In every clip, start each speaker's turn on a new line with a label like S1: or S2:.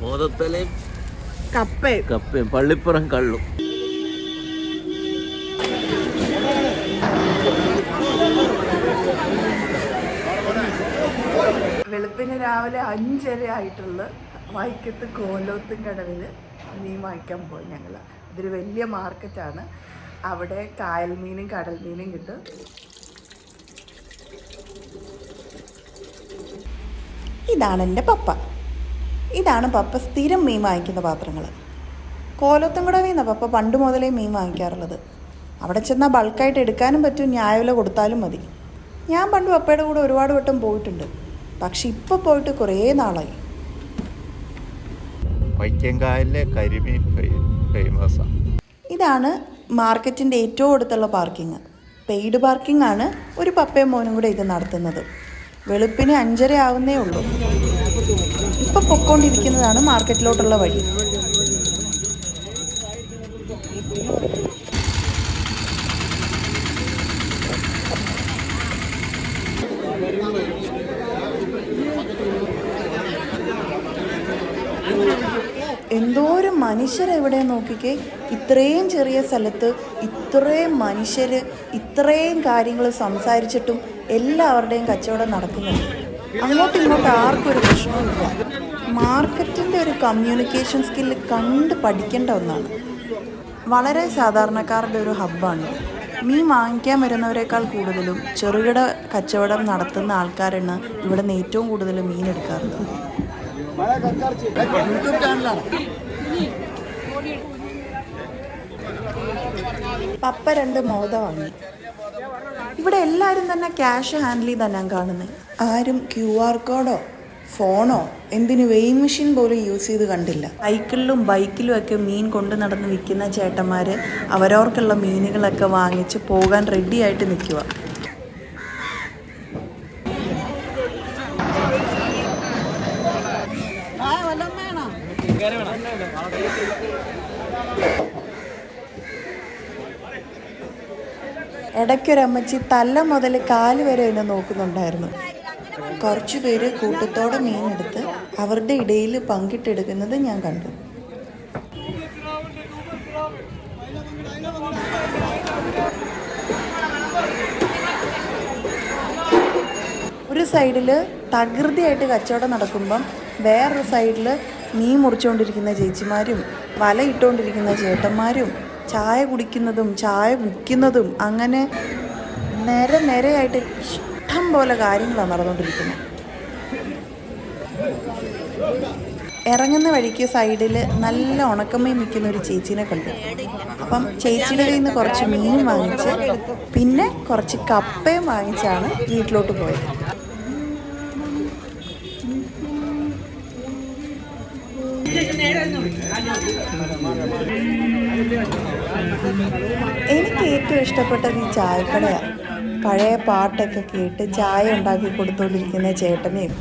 S1: മോദത്തലയും
S2: കപ്പയും.
S1: കപ്പയും പള്ളിപ്പുറം കള്ളും.
S2: വെളുപ്പിന് രാവിലെ അഞ്ചര ആയിട്ടുള്ള വൈക്കത്ത് കോലോത്തും കടവിൽ മീൻ വാങ്ങിക്കാൻ പോയി ഞങ്ങൾ ഇതൊരു വലിയ മാർക്കറ്റാണ്. അവിടെ കായൽ മീനും കടൽ മീനും കിട്ടും. ഇതാണ് എന്റെ പപ്പ. ഇതാണ് പപ്പ സ്ഥിരം മീൻ വാങ്ങിക്കുന്ന പാത്രങ്ങൾ. കോലത്തും കടവിൽ നിന്നാണ് പപ്പ പണ്ട് മുതലേ മീൻ വാങ്ങിക്കാറുള്ളത്. അവിടെ ചെന്നാൽ ബൾക്കായിട്ട് എടുക്കാനും പറ്റും ന്യായവില കൊടുത്താലും മതി. ഞാൻ പണ്ട് പപ്പയുടെ കൂടെ ഒരുപാട് വട്ടം പോയിട്ടുണ്ട്. പക്ഷെ ഇപ്പോൾ പോയിട്ട് കുറേ നാളായി.
S1: വൈക്കങ്കായലിലെ കരിമീൻ ഫേമസാണ്
S2: ഇതാണ് മാർക്കറ്റിന്റെ ഏറ്റവും അടുത്തുള്ള പാർക്കിംഗ് പെയ്ഡ് പാർക്കിംഗ് ആണ് ഒരു പപ്പയും മോനും കൂടെ ഇത് നടത്തുന്നത്. വെളുപ്പിന് അഞ്ചര ആവുന്നേ ഉള്ളൂ. ഇപ്പം പൊക്കോണ്ടിരിക്കുന്നതാണ് മാർക്കറ്റിലോട്ടുള്ള വഴി. എന്തോരം മനുഷ്യരെവിടെ നോക്കിക്കേ? ഇത്രയും ചെറിയ സ്ഥലത്ത് ഇത്രയും മനുഷ്യർ ഇത്രയും കാര്യങ്ങൾ സംസാരിച്ചിട്ടും എല്ലാവരുടെയും കച്ചവടം നടക്കുന്നുണ്ട് അങ്ങോട്ടും ഇങ്ങോട്ടും ആർക്കും ഒരു പ്രശ്നവുമില്ല മാർക്കറ്റിന്റെ ഒരു കമ്മ്യൂണിക്കേഷൻ സ്കില്ല് കണ്ട് പഠിക്കേണ്ട ഒന്നാണ്. വളരെ സാധാരണക്കാരുടെ ഒരു ഹബ്ബാണ് മീൻ വാങ്ങിക്കാൻ വരുന്നവരെക്കാൾ കൂടുതലും ചെറുകിട കച്ചവടം നടത്തുന്ന ആൾക്കാരാണ് ഇവിടെ നിന്ന് ഏറ്റവും കൂടുതൽ മീൻ എടുക്കാറുള്ളത്. പപ്പ രണ്ട് മോദ വാങ്ങി ഇവിടെ എല്ലാവരും തന്നെ ക്യാഷ് ഹാൻഡിൽ ചെയ്ത് തന്നെ കാണുന്നത് ആരും ക്യു ആർ കോഡോ ഫോണോ എന്തിനു വെയിങ് മെഷീൻ പോലും യൂസ് ചെയ്ത് കണ്ടില്ല. സൈക്കിളിലും ബൈക്കിലും ഒക്കെ മീൻ കൊണ്ട് നടന്ന് വിൽക്കുന്ന ചേട്ടന്മാർ അവരവർക്കുള്ള മീനുകളൊക്കെ വാങ്ങിച്ച് പോകാൻ റെഡി ആയിട്ട് നിൽക്കുക ഇടയ്ക്കൊരമ്മച്ചി തല്ല മുതൽ കാൽ വരെ എന്നെ നോക്കുന്നുണ്ടായിരുന്നു. കുറച്ചു പേര് കൂട്ടത്തോടെ മീനെടുത്ത് അവരുടെ ഇടയിൽ പങ്കിട്ടെടുക്കുന്നത് ഞാൻ കണ്ടു. ഒരു സൈഡിൽ തകൃതിയായിട്ട് കച്ചവടം നടക്കുമ്പം വേറൊരു സൈഡിൽ മീൻ മുറിച്ചുകൊണ്ടിരിക്കുന്ന ചേച്ചിമാരും വല ഇട്ടുകൊണ്ടിരിക്കുന്ന ചേട്ടന്മാരും ചായ കുടിക്കുന്നതും ചായ വിൽക്കുന്നതും അങ്ങനെ നേരെ നേരെയായിട്ട് ഇഷ്ടം പോലെ കാര്യങ്ങളാണ് നടന്നുകൊണ്ടിരിക്കുന്നത് ഇറങ്ങുന്ന വഴിക്ക് സൈഡിൽ നല്ല ഉണക്കമീൻ നിൽക്കുന്ന ഒരു ചേച്ചീനെ കണ്ടു. അപ്പം ചേച്ചിയുടെ കയ്യിൽ നിന്ന് കുറച്ച് മീനും വാങ്ങിച്ച് പിന്നെ കുറച്ച് കപ്പയും വാങ്ങിച്ചാണ് വീട്ടിലോട്ട് പോയത്. എനിക്ക് ഏറ്റവും ഇഷ്ടപ്പെട്ടത് ഈ ചായക്കടയാണ് പഴയ പാട്ടൊക്കെ കേട്ട് ചായ ഉണ്ടാക്കി കൊടുത്തുകൊണ്ടിരിക്കുന്ന ചേട്ടനെയും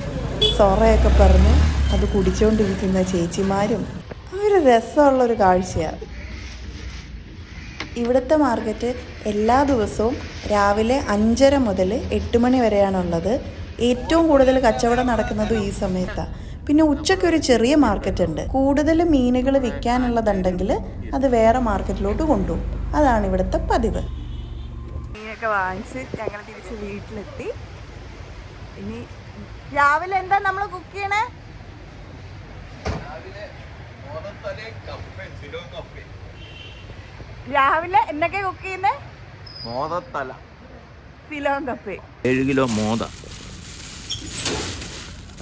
S2: സൊറയൊക്കെ പറഞ്ഞ് അത് കുടിച്ചുകൊണ്ടിരിക്കുന്ന ചേച്ചിമാരും. ഒരു രസമുള്ളൊരു കാഴ്ചയാണ് ഇവിടുത്തെ മാർക്കറ്റ് എല്ലാ ദിവസവും രാവിലെ അഞ്ചര മുതൽ എട്ട് മണി വരെയാണുള്ളത്. ഏറ്റവും കൂടുതൽ കച്ചവടം നടക്കുന്നതും ഈ സമയത്താണ് പിന്നെ ഉച്ചയ്ക്ക് ഒരു ചെറിയ മാർക്കറ്റ് ഉണ്ട് കൂടുതൽ മീനുകൾ വിൽക്കാനുള്ളതുണ്ടെങ്കിൽ അത് വേറെ മാർക്കറ്റിലോട്ട് കൊണ്ടുപോകും. അതാണ് ഇവിടുത്തെ പതിവ്. മീനൊക്കെ വാങ്ങിച്ച് ഞങ്ങൾ തിരിച്ച് വീട്ടിലെത്തി. ഇനി രാവിലെ എന്താ നമ്മൾ കുക്ക് ചെയ്യണേ? രാവിലെ എന്തൊക്കെ കുക്ക് ചെയ്യുന്നേ?
S1: മോദത്തല.
S2: ഫിലോം കപ്പേ
S1: ഏഴ് കിലോ മോദ.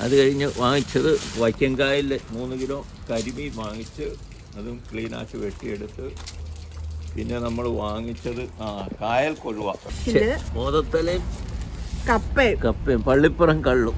S1: അത് കഴിഞ്ഞ് വാങ്ങിച്ചത് വൈക്കങ്കായിൽ മൂന്ന് കിലോ കരിമീൻ വാങ്ങിച്ച് അതും ക്ലീനാക്കി വെട്ടിയെടുത്ത് പിന്നെ നമ്മൾ വാങ്ങിച്ചത് ആ കായൽ കൊഴുവ.
S2: ഇത്
S1: മോദത്തലയും
S2: കപ്പയും.
S1: കപ്പയും പള്ളിപ്പുറം കള്ളും.